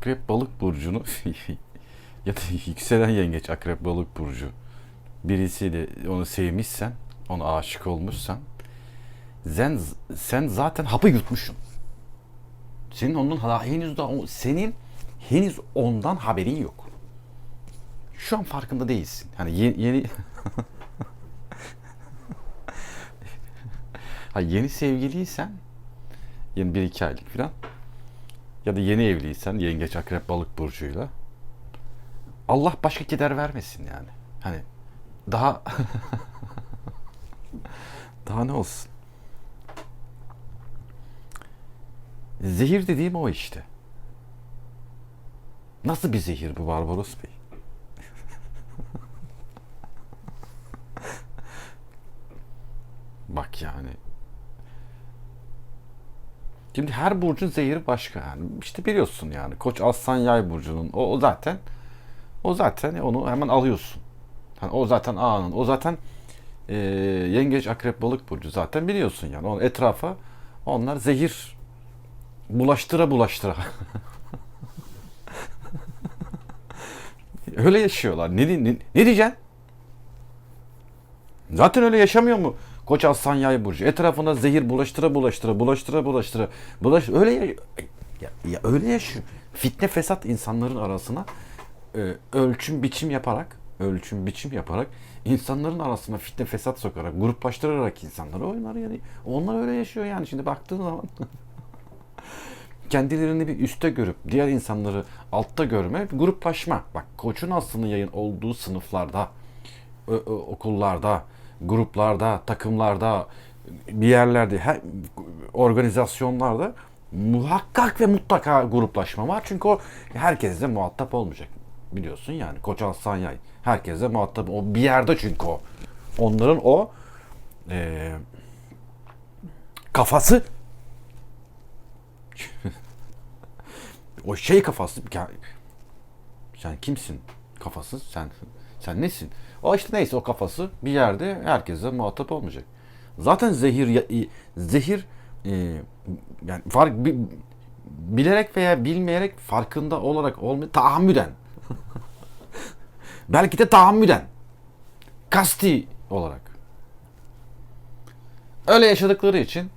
akrep, balık burcunu ya da yükselen yengeç, akrep, balık burcu birisiyle onu sevmişsen, ona aşık olmuşsan sen, sen zaten hapı yutmuşsun. Senin ha- henüz daha senin henüz ondan haberin yok. Şu an farkında değilsin. Hani yeni, yeni ha, yeni sevgiliysen yeni bir iki aylık falan ya da yeni evliysen yengeç akrep balık burcuyla Allah başka keder vermesin yani. Hani daha daha ne olsun? Zehir dediğim o işte. Nasıl bir zehir bu Barbaros Bey? Bak yani. Şimdi her burcun zehiri başka yani. İşte biliyorsun yani. Koç Aslan Yay burcunun o, o zaten o zaten onu hemen alıyorsun. Hani o zaten anın. O zaten e, yengeç akrep balık burcu zaten biliyorsun yani. Onun etrafa onlar zehir bulaştıra bulaştıra. öyle yaşıyorlar. Ne, ne, ne diyeceksin? Zaten öyle yaşamıyor mu? Koç Aslan Yay burcu. Etrafına zehir bulaştıra bulaştıra bulaştıra bulaştıra bulaş öyle ya, ya, öyle yaşıyor. Fitne fesat insanların arasına e, ölçüm biçim yaparak ölçüm biçim yaparak insanların arasına fitne fesat sokarak gruplaştırarak insanları oynar yani onlar öyle yaşıyor yani şimdi baktığın zaman kendilerini bir üste görüp diğer insanları altta görme gruplaşma. Bak koçun aslında yayın olduğu sınıflarda, okullarda, gruplarda, takımlarda, bir yerlerde, her, organizasyonlarda muhakkak ve mutlaka gruplaşma var. Çünkü o herkesle muhatap olmayacak. Biliyorsun yani Koç Aslan Yay. Herkesle muhatap. O bir yerde çünkü o. Onların o eee, kafası o şey kafası sen kimsin kafası sen sen nesin o işte neyse o kafası bir yerde herkese muhatap olmayacak. Zaten zehir zehir e, yani fark bi- bilerek veya bilmeyerek farkında olarak olmuyor tahammüden. Belki de tahammüden. Kasti olarak. Öyle yaşadıkları için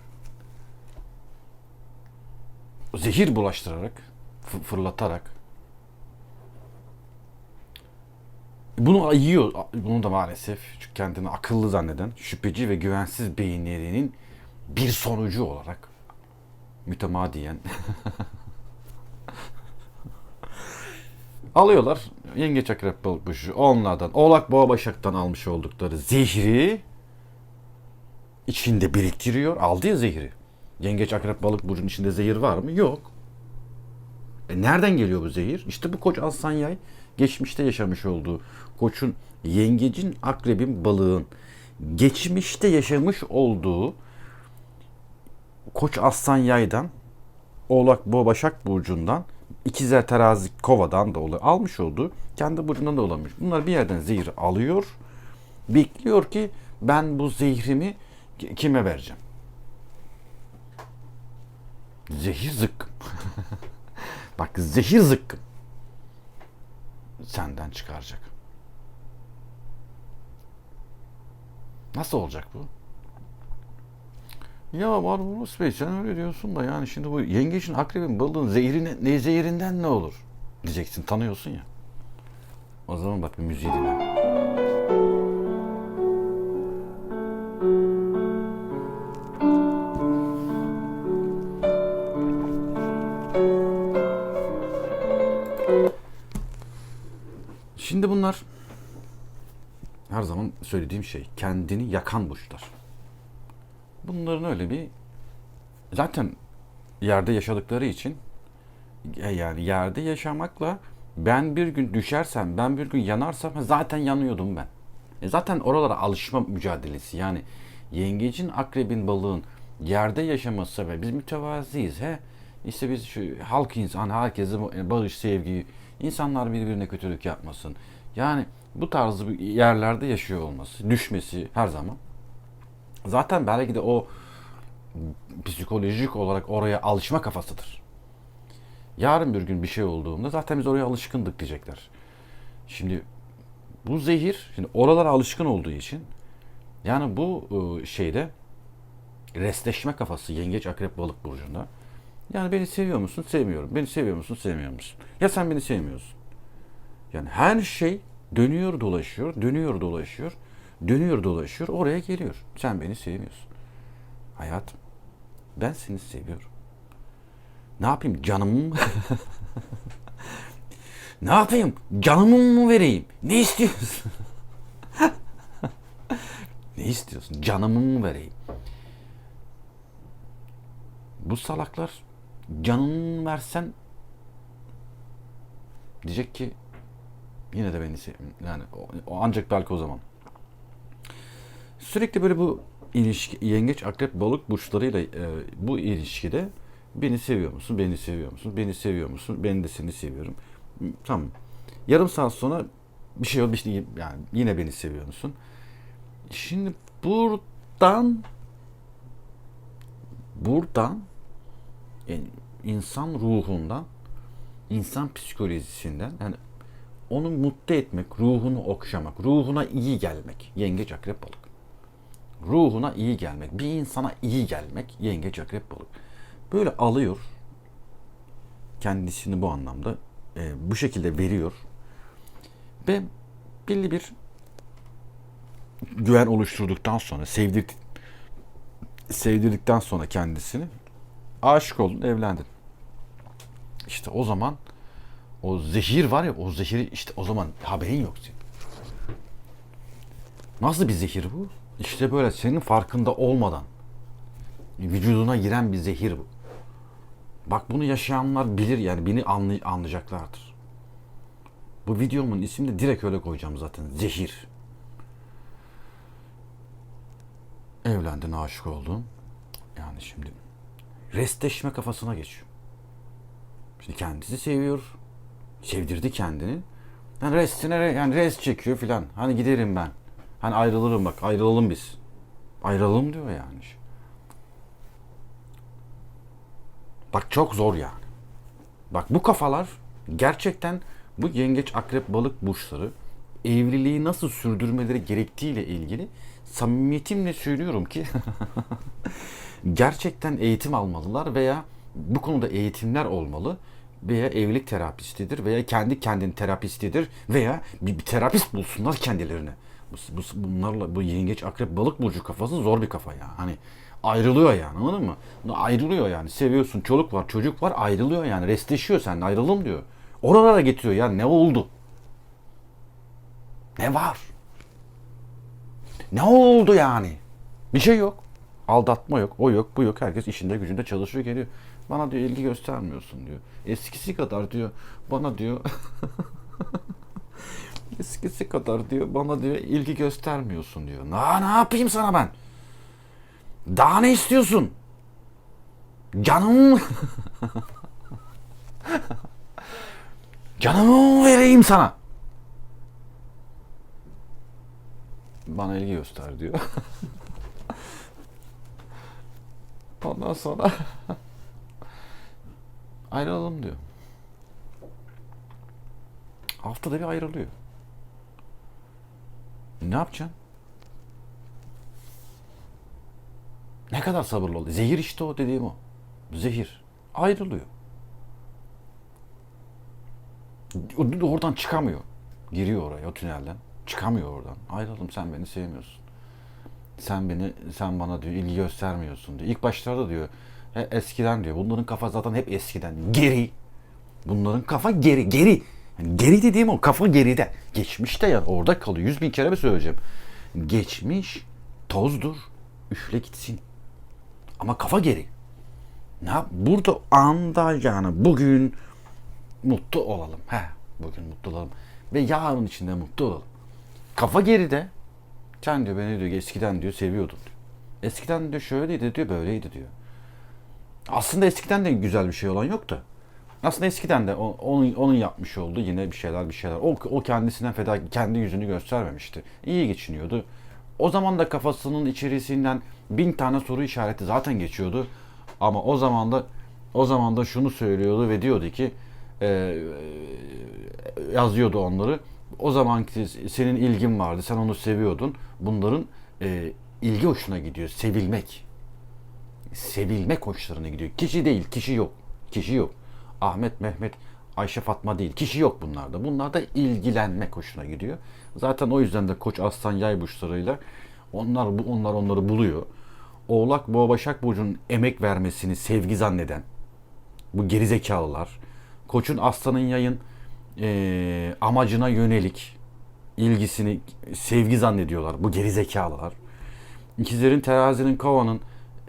zehir bulaştırarak, fı- fırlatarak bunu yiyor. Bunu da maalesef kendini akıllı zanneden şüpheci ve güvensiz beyinlerinin bir sonucu olarak mütemadiyen alıyorlar. Yengeç akrep balık burcu onlardan oğlak boğa başaktan almış oldukları zehri içinde biriktiriyor. Aldı ya zehri. Yengeç akrep balık burcunun içinde zehir var mı? Yok. E nereden geliyor bu zehir? İşte bu koç aslan yay geçmişte yaşamış olduğu koçun yengecin akrebin balığın geçmişte yaşamış olduğu koç aslan yaydan oğlak boğa başak burcundan ikizler terazi kovadan da oluyor. Almış olduğu kendi burcundan da olamış. Bunlar bir yerden zehir alıyor. Bekliyor ki ben bu zehrimi ki- kime vereceğim? Zehir zıkkım. Bak zehir zıkkım. Senden çıkaracak. Nasıl olacak bu? Ya Barbaros Bey sen öyle diyorsun da yani şimdi bu yengeçin, akrebin, balığın zehri ne, zehirinden ne olur? Diyeceksin tanıyorsun ya. O zaman bak bir müziği dinle. Şimdi bunlar her zaman söylediğim şey kendini yakan burçlar. Bunların öyle bir zaten yerde yaşadıkları için e, yani yerde yaşamakla ben bir gün düşersem, ben bir gün yanarsam zaten yanıyordum ben. E zaten oralara alışma mücadelesi yani yengecin, akrebin, balığın yerde yaşaması ve biz mütevaziyiz he. İşte biz şu halk insan, herkese bağış, sevgi, insanlar birbirine kötülük yapmasın. Yani bu tarzı bir yerlerde yaşıyor olması, düşmesi her zaman. Zaten belki de o psikolojik olarak oraya alışma kafasıdır. Yarın bir gün bir şey olduğunda zaten biz oraya alışkındık diyecekler. Şimdi bu zehir, şimdi oralara alışkın olduğu için yani bu e, şeyde restleşme kafası yengeç akrep balık burcunda. Yani beni seviyor musun? Sevmiyorum. Beni seviyor musun? Sevmiyor musun? Ya sen beni sevmiyorsun. Yani her şey dönüyor dolaşıyor, dönüyor dolaşıyor, dönüyor dolaşıyor, oraya geliyor. Sen beni sevmiyorsun. Hayatım, ben seni seviyorum. Ne yapayım canımı mı? ne yapayım? Canımı mı vereyim? Ne istiyorsun? ne istiyorsun? Canımı mı vereyim? Bu salaklar canını versen diyecek ki yine de beni yani o, ancak belki o zaman. Sürekli böyle bu ilişki yengeç akrep balık burçlarıyla e, bu ilişkide beni seviyor musun? Beni seviyor musun? Beni seviyor musun? Ben de seni seviyorum. Tamam. Yarım saat sonra bir şey bir şey yani yine beni seviyor musun? Şimdi buradan buradan yani insan ruhundan, insan psikolojisinden yani onu mutlu etmek, ruhunu okşamak, ruhuna iyi gelmek. Yengeç akrep balık. Ruhuna iyi gelmek, bir insana iyi gelmek yengeç akrep balık. Böyle alıyor kendisini bu anlamda e, bu şekilde veriyor ve belli bir güven oluşturduktan sonra sevdir sevdirdikten sonra kendisini aşık oldun, evlendin. İşte o zaman o zehir var ya o zehiri işte o zaman haberin yok senin. Nasıl bir zehir bu? İşte böyle senin farkında olmadan vücuduna giren bir zehir bu. Bak bunu yaşayanlar bilir yani beni anlay- anlayacaklardır. Bu videomun ismini de direkt öyle koyacağım zaten. Zehir. Evlendin, aşık oldun. Yani şimdi restleşme kafasına geçiyor. Şimdi kendisi seviyor. Sevdirdi kendini. Yani restine re- yani rest çekiyor filan. Hani giderim ben. Hani ayrılırım bak ayrılalım biz. Ayrılalım diyor yani. Bak çok zor yani. Bak bu kafalar gerçekten bu yengeç akrep balık burçları evliliği nasıl sürdürmeleri gerektiğiyle ilgili samimiyetimle söylüyorum ki gerçekten eğitim almalılar veya bu konuda eğitimler olmalı veya evlilik terapistidir veya kendi kendin terapistidir veya bir, bir terapist bulsunlar kendilerine. Bu, bu, bunlarla bu yengeç akrep balık burcu kafası zor bir kafa ya. Hani ayrılıyor yani anladın mı? Ayrılıyor yani. Seviyorsun çoluk var çocuk var ayrılıyor yani. Restleşiyor sen ayrılım diyor. Oralara getiriyor ya ne oldu? Ne var? Ne oldu yani? Bir şey yok. Aldatma yok, o yok, bu yok. Herkes işinde gücünde çalışıyor geliyor. Bana diyor ilgi göstermiyorsun diyor. Eskisi kadar diyor bana diyor eskisi kadar diyor bana diyor ilgi göstermiyorsun diyor. Na ne yapayım sana ben? Daha ne istiyorsun? Canım Canımı vereyim sana. Bana ilgi göster diyor. Ondan sonra ayrılalım diyor. Haftada bir ayrılıyor. Ne yapacaksın? Ne kadar sabırlı ol. Zehir işte o dediğim o. Zehir. Ayrılıyor. Oradan çıkamıyor. Giriyor oraya o tünelden. Çıkamıyor oradan. Ayrıldım sen beni sevmiyorsun. Sen beni sen bana diyor ilgi göstermiyorsun diyor. İlk başlarda diyor "He, eskiden diyor. Bunların kafa zaten hep eskiden. Geri. Bunların kafa geri. Geri. Yani geri dediğim o kafa geride. Geçmişte ya orada kalıyor. Yüz bin kere mi söyleyeceğim. Geçmiş tozdur. Üfle gitsin. Ama kafa geri. Yap? Burada anda yani bugün mutlu olalım. He, bugün mutlu olalım. Ve yarın içinde mutlu olalım. Kafa geride. Sen diyor beni diyor eskiden diyor seviyordun diyor. Eskiden diyor şöyleydi diyor böyleydi diyor. Aslında eskiden de güzel bir şey olan yok da. Aslında eskiden de onun, onun yapmış olduğu yine bir şeyler bir şeyler. O, o kendisinden feda kendi yüzünü göstermemişti. İyi geçiniyordu. O zaman da kafasının içerisinden bin tane soru işareti zaten geçiyordu. Ama o zaman da o zaman da şunu söylüyordu ve diyordu ki e, yazıyordu onları. O zamanki senin ilgin vardı, sen onu seviyordun. Bunların e, ilgi hoşuna gidiyor, sevilmek. Sevilmek hoşlarına gidiyor. Kişi değil, kişi yok. Kişi yok. Ahmet, Mehmet, Ayşe, Fatma değil. Kişi yok bunlarda. Bunlarda ilgilenmek hoşuna gidiyor. Zaten o yüzden de Koç Aslan Yay burçlarıyla onlar bu onlar onları buluyor. Oğlak Boğa Başak Burcu'nun emek vermesini sevgi zanneden bu gerizekalılar. Koç'un Aslan'ın yayın eee, amacına yönelik ilgisini sevgi zannediyorlar. Bu gerizekalılar. İkizlerin terazinin kovanın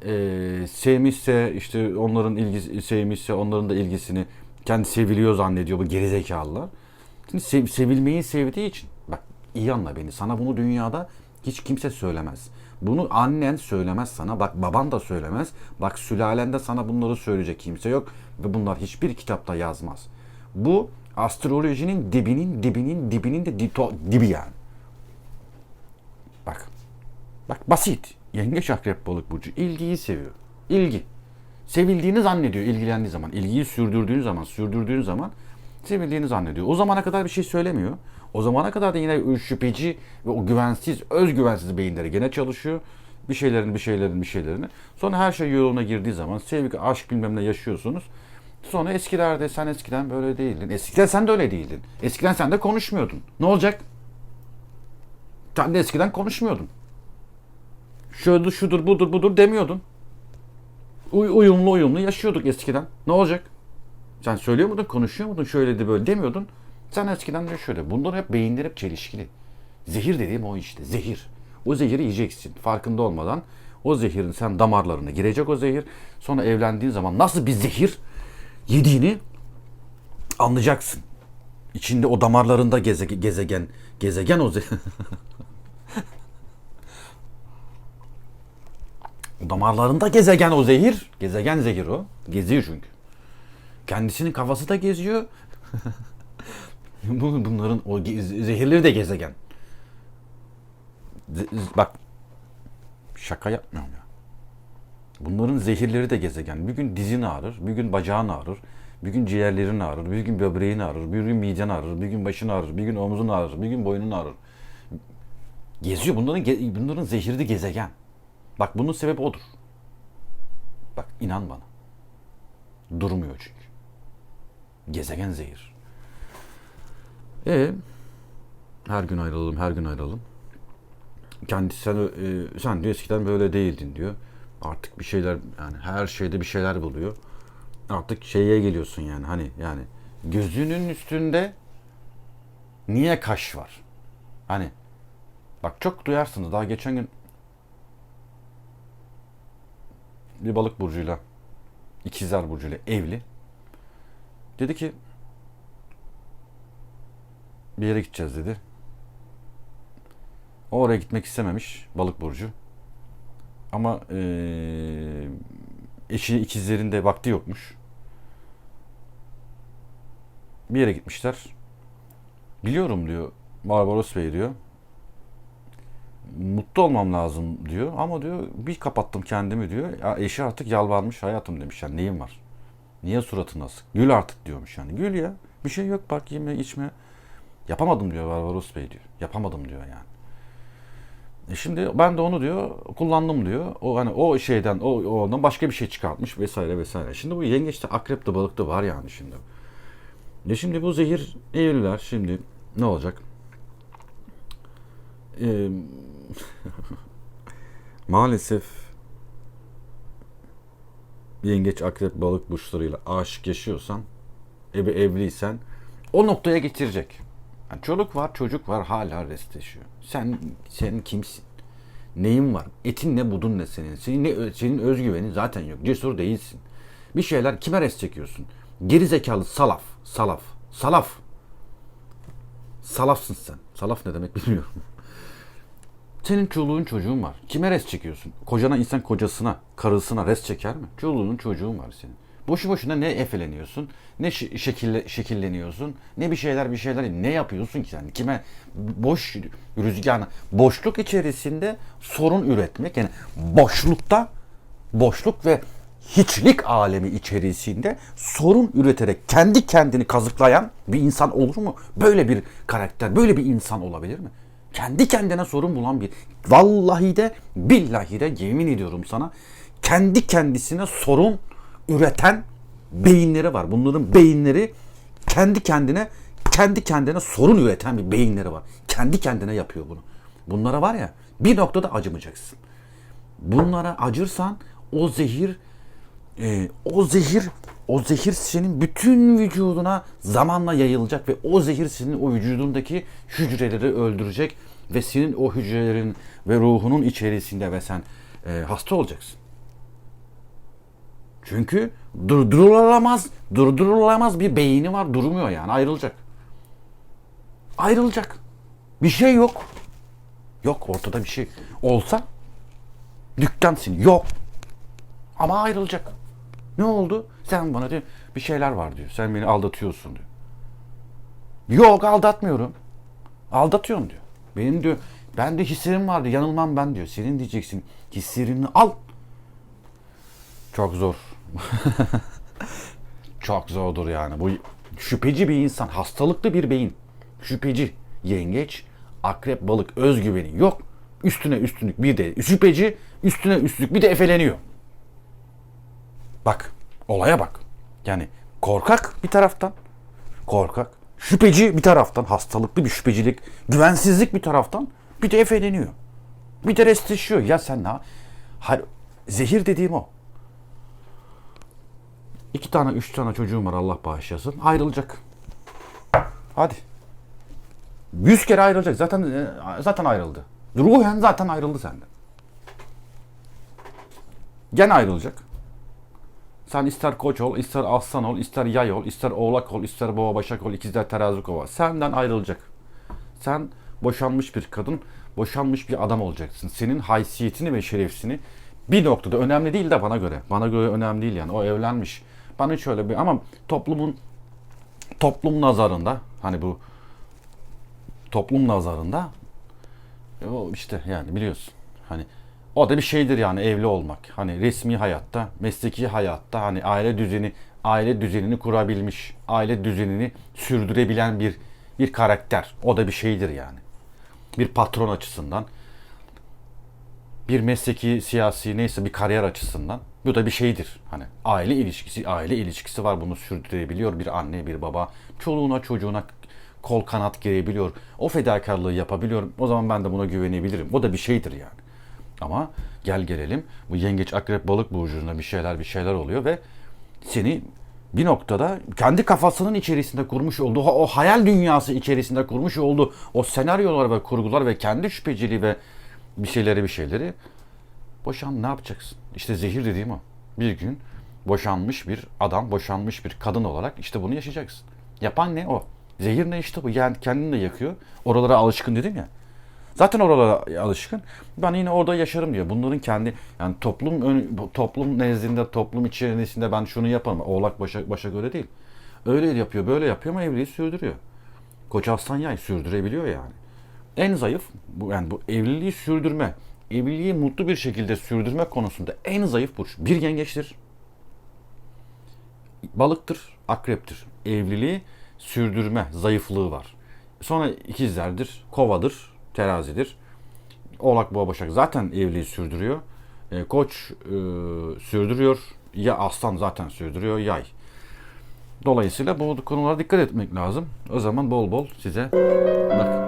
eee sevmişse işte onların ilgisi sevmişse onların da ilgisini kendi seviliyor zannediyor bu gerizekalılar. Şimdi sev- sevilmeyi sevdiği için bak iyi anla beni sana bunu dünyada hiç kimse söylemez. Bunu annen söylemez sana. Bak baban da söylemez. Bak sülalende sana bunları söyleyecek kimse yok. Ve bunlar hiçbir kitapta yazmaz. Bu astrolojinin dibinin dibinin dibinin de dito- dibi yani. Bak. Bak basit. Yengeç akrep balık burcu ilgiyi seviyor. İlgi. Sevildiğini zannediyor ilgilendiği zaman. İlgiyi sürdürdüğün zaman, sürdürdüğün zaman sevildiğini zannediyor. O zamana kadar bir şey söylemiyor. O zamana kadar da yine şüpheci ve o güvensiz, özgüvensiz beyinleri gene çalışıyor. Bir şeylerin, bir şeylerin, bir şeylerini. Sonra her şey yoluna girdiği zaman sevgi, aşk bilmem ne yaşıyorsunuz. Sonra eskilerde sen eskiden böyle değildin. Eskiden sen de öyle değildin. Eskiden sen de konuşmuyordun. Ne olacak? Sen de eskiden konuşmuyordun. Şöyle şudur budur budur demiyordun. Uy- uyumlu uyumlu yaşıyorduk eskiden. Ne olacak? Sen söylüyor muydun, konuşuyor muydun, şöyle de böyle demiyordun. Sen eskiden de şöyle. Bunlar hep beyinler hep çelişkili. Zehir dediğim o işte. Zehir. O zehiri yiyeceksin. Farkında olmadan o zehirin sen damarlarına girecek o zehir. Sonra evlendiğin zaman nasıl bir zehir yediğini anlayacaksın. İçinde o damarlarında geze- gezegen gezegen o zehir. damarlarında gezegen o zehir. Gezegen zehir o. Geziyor çünkü. Kendisinin kafası da geziyor. Bu- Bunların o zehirleri de gezegen. Bak şaka yapmıyorum ya. Bunların zehirleri de gezegen. Bir gün dizin ağrır, bir gün bacağın ağrır, bir gün ciğerlerin ağrır, bir gün böbreğin ağrır, bir gün miden ağrır, bir gün başın ağrır, bir gün omuzun ağrır, bir gün boynun ağrır. Geziyor. Bunların bunların zehiri de gezegen. Bak bunun sebebi odur. Bak inan bana. Durmuyor çünkü. Gezegen zehir. E her gün ayrılalım, her gün ayrılalım. Kendisi sen, e, sen diyor eskiden böyle değildin diyor. Artık bir şeyler yani her şeyde bir şeyler buluyor. Artık şeye geliyorsun yani hani yani gözünün üstünde niye kaş var? Hani bak çok duyarsınız daha geçen gün bir balık burcuyla ikizler burcuyla evli. Dedi ki bir yere gideceğiz dedi. O oraya gitmek istememiş balık burcu. Ama eee eşi ikizlerin de vakti yokmuş. Bir yere gitmişler. Biliyorum diyor Barbaros Bey diyor. Mutlu olmam lazım diyor ama diyor bir kapattım kendimi diyor. Ya eşi artık yalvarmış hayatım demiş yani neyin var? Niye suratın asık? Gül artık diyormuş yani. Gül ya. Bir şey yok bak yeme içme. Yapamadım diyor Barbaros Bey diyor. Yapamadım diyor yani. E şimdi ben de onu diyor kullandım diyor. O hani o şeyden o, ondan başka bir şey çıkartmış vesaire vesaire. Şimdi bu yengeçte akrep de balık da var yani şimdi. Ya şimdi bu zehir evliler şimdi ne olacak? Ee, maalesef yengeç akrep balık burçlarıyla aşık yaşıyorsan evi evliysen o noktaya getirecek. Yani çoluk var, çocuk var hala restleşiyor. Sen sen kimsin? Neyin var? Etin ne, budun ne senin? Senin ne senin özgüvenin zaten yok. Cesur değilsin. Bir şeyler kime rest çekiyorsun? Geri zekalı salaf, salaf, salaf. Salafsın sen. Salaf ne demek bilmiyorum. Senin çoluğun çocuğun var. Kime rest çekiyorsun? Kocana insan kocasına, karısına rest çeker mi? Çoluğun çocuğun var senin. Boşu boşuna ne efeleniyorsun, ne şekille, şekilleniyorsun, ne bir şeyler bir şeyler ne yapıyorsun ki sen? Kime boş rüzgar, boşluk içerisinde sorun üretmek yani boşlukta boşluk ve hiçlik alemi içerisinde sorun üreterek kendi kendini kazıklayan bir insan olur mu? Böyle bir karakter, böyle bir insan olabilir mi? Kendi kendine sorun bulan bir. Vallahi de billahi de yemin ediyorum sana kendi kendisine sorun üreten beyinleri var. Bunların beyinleri kendi kendine kendi kendine sorun üreten bir beyinleri var. Kendi kendine yapıyor bunu. Bunlara var ya bir noktada acımayacaksın. Bunlara acırsan o zehir e, o zehir o zehir senin bütün vücuduna zamanla yayılacak ve o zehir senin o vücudundaki hücreleri öldürecek ve senin o hücrelerin ve ruhunun içerisinde ve sen e, hasta olacaksın. Çünkü durdurulamaz, durdurulamaz bir beyni var, durmuyor yani ayrılacak. Ayrılacak. Bir şey yok. Yok ortada bir şey. Olsa dükkan senin. Yok. Ama ayrılacak. Ne oldu? Sen bana diyor bir şeyler var diyor. Sen beni aldatıyorsun diyor. Yok aldatmıyorum. Aldatıyorum diyor. Benim diyor ben de hislerim vardı yanılmam ben diyor. Senin diyeceksin hislerini al. Çok zor. Çok zordur yani. Bu şüpheci bir insan, hastalıklı bir beyin. Şüpheci, yengeç, akrep, balık, özgüveni yok. Üstüne üstlük bir de şüpheci, üstüne üstlük bir de efeleniyor. Bak, olaya bak. Yani korkak bir taraftan, korkak. Şüpheci bir taraftan, hastalıklı bir şüphecilik, güvensizlik bir taraftan bir de efeleniyor. Bir de restleşiyor. Ya sen ne? Hayır, zehir dediğim o. İki tane, üç tane çocuğum var Allah bağışlasın. Ayrılacak. Hadi. Yüz kere ayrılacak. Zaten e, zaten ayrıldı. Ruhen zaten ayrıldı senden. Gene ayrılacak. Sen ister koç ol, ister aslan ol, ister yay ol, ister oğlak ol, ister boğa başak ol, ikizler terazi kova. Senden ayrılacak. Sen boşanmış bir kadın, boşanmış bir adam olacaksın. Senin haysiyetini ve şerefsini bir noktada önemli değil de bana göre. Bana göre önemli değil yani. O evlenmiş. Bana şöyle bir ama toplumun toplum nazarında hani bu toplum nazarında e, o işte yani biliyorsun. Hani o da bir şeydir yani evli olmak. Hani resmi hayatta, mesleki hayatta hani aile düzeni aile düzenini kurabilmiş, aile düzenini sürdürebilen bir bir karakter. O da bir şeydir yani. Bir patron açısından, bir mesleki, siyasi neyse bir kariyer açısından bu da bir şeydir. Hani aile ilişkisi, aile ilişkisi var bunu sürdürebiliyor bir anne, bir baba. Çoluğuna, çocuğuna kol kanat gerebiliyor. O fedakarlığı yapabiliyor. O zaman ben de buna güvenebilirim. O da bir şeydir yani. Ama gel gelelim bu yengeç akrep balık burcunda bir şeyler bir şeyler oluyor ve seni bir noktada kendi kafasının içerisinde kurmuş olduğu o hayal dünyası içerisinde kurmuş olduğu o senaryolar ve kurgular ve kendi şüpheciliği ve bir şeyleri bir şeyleri boşan ne yapacaksın? İşte zehir dediğim o. Bir gün boşanmış bir adam, boşanmış bir kadın olarak işte bunu yaşayacaksın. Yapan ne o? Zehir ne işte bu? Yani kendini de yakıyor. Oralara alışkın dedim ya. Zaten oralara alışkın. Ben yine orada yaşarım diyor. Bunların kendi yani toplum ön- toplum nezdinde, toplum içerisinde ben şunu yaparım. Oğlak başa, başa göre değil. Öyle yapıyor, böyle yapıyor ama evliliği sürdürüyor. Koca aslan yay sürdürebiliyor yani. En zayıf bu yani bu evliliği sürdürme, evliliği mutlu bir şekilde sürdürme konusunda en zayıf burç bir yengeçtir. Balıktır, akreptir. Evliliği sürdürme zayıflığı var. Sonra ikizlerdir, kovadır, terazidir. Oğlak, boğa, başak zaten evliliği sürdürüyor. E, koç e, sürdürüyor. Ya aslan zaten sürdürüyor, yay. Dolayısıyla bu konulara dikkat etmek lazım. O zaman bol bol size bak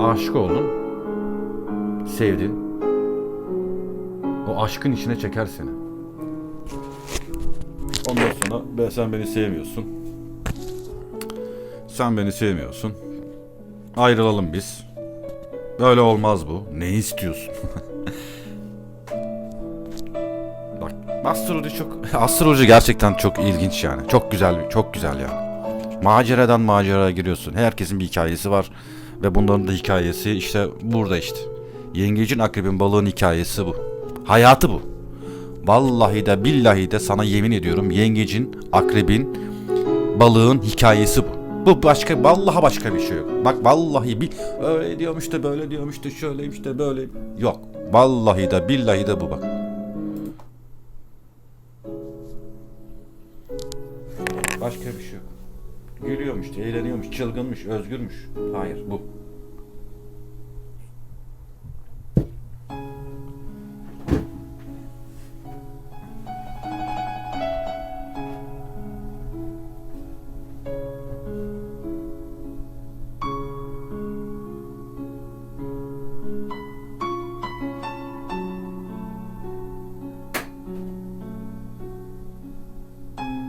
aşık oldun, sevdin. O aşkın içine çeker seni. Ondan sonra ben, sen beni sevmiyorsun. Sen beni sevmiyorsun. Ayrılalım biz. Böyle olmaz bu. Ne istiyorsun? Bak astroloji çok astroloji gerçekten çok ilginç yani. Çok güzel, çok güzel yani. Maceradan maceraya giriyorsun. Herkesin bir hikayesi var ve bunların da hikayesi işte burada işte. Yengecin akrebin balığın hikayesi bu. Hayatı bu. Vallahi de billahi de sana yemin ediyorum yengecin, akrebin, balığın hikayesi bu. Bu başka vallahi başka bir şey yok. Bak vallahi bir öyle diyormuş da böyle diyormuş da şöyleymiş de böyle yok. Vallahi de billahi de bu bak. Başka bir şey yok. Gülüyormuş, eğleniyormuş, çılgınmış, özgürmüş. Hayır bu.